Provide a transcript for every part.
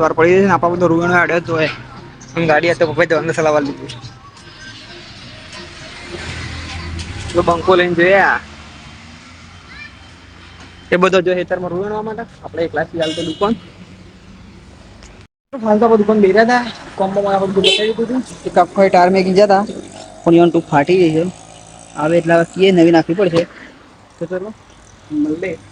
વાર પડી જશે ને, આપણા બધો રૂ આડ્યો તો ગાડી હતો, પપ્પાએ તો સલાવા લીધી. તો બંકો લઈને જોયા. એ બધો જો હેતરમાં રોવા માટે. આપણે એક લાખ ચાલ તો દુકાન. ફાલતા દુકાન બેર્યા હતા. કોમ્બો બતાવી દીધું એક આખો ટાર મેં ગયા હતા. પણ ઈવન ટૂંક ફાટી ગઈ છે. આવે એટલે કે નવી નાખવી પડશે. તો ચલો મળે આપણે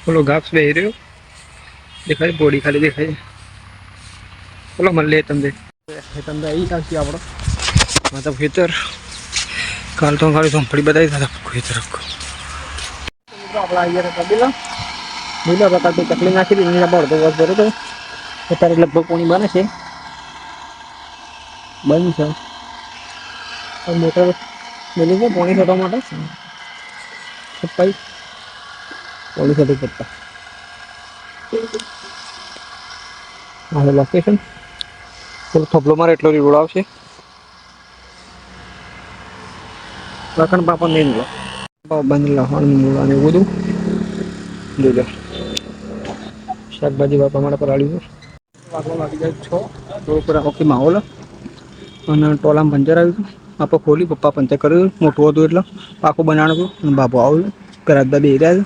તમે બોલો ઘાસ બે રહ્યો દેખાય બોડી ખાલી દેખાય બોલો મળીએ તમને તમને આવી કાંથી આપણો મતલબ ખેતર કાલ તો ખાલી સોંફળી બતાવી હતા ખેતર આખું આપણે આવી ગયા કબીલા બીજા પ્રકાર તો ચકલી નાખી દીધી એના પર અડધો વર્ષ ભર્યો તો અત્યારે લગભગ પોણી બને છે બંધ છે મોટર મેલી છે પોણી થવા માટે સફાઈ પોણી સાથે કરતા હવે લોકેશન થોડો થબલો મારે એટલો રીવડ આવશે? લખણ પાપડ નહીં લો બંધ લખણ મૂળા ને એવું બધું. જોજો. શાકભાજી બાપા માટે પલાળ્યું વાગવા વાગી જાય છ. રોડ ઉપર આખો માહોલ. અને ટોલામાં પંચર આવ્યું હતું. બાપા ખોલી પપ્પા પંચર કર્યું મોટું હતું એટલે. પાકું બનાવવાનું હતું. અને બાપુ આવ્યું કરાતા બે રહ્યા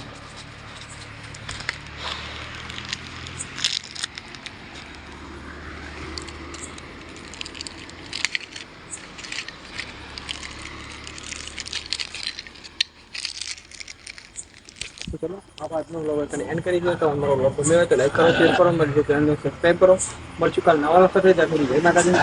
તો ચલો, આ આજનો વ્લોગ તને એન્ડ કરી દો, તો અમારો વ્લોગ ગમ્યો હોય તો લાઈક કરો શેર કરો મળજો ચેનલને સબસ્ક્રાઈબ કરો. મળશું કાલ નવા વખતે જય માતાજી.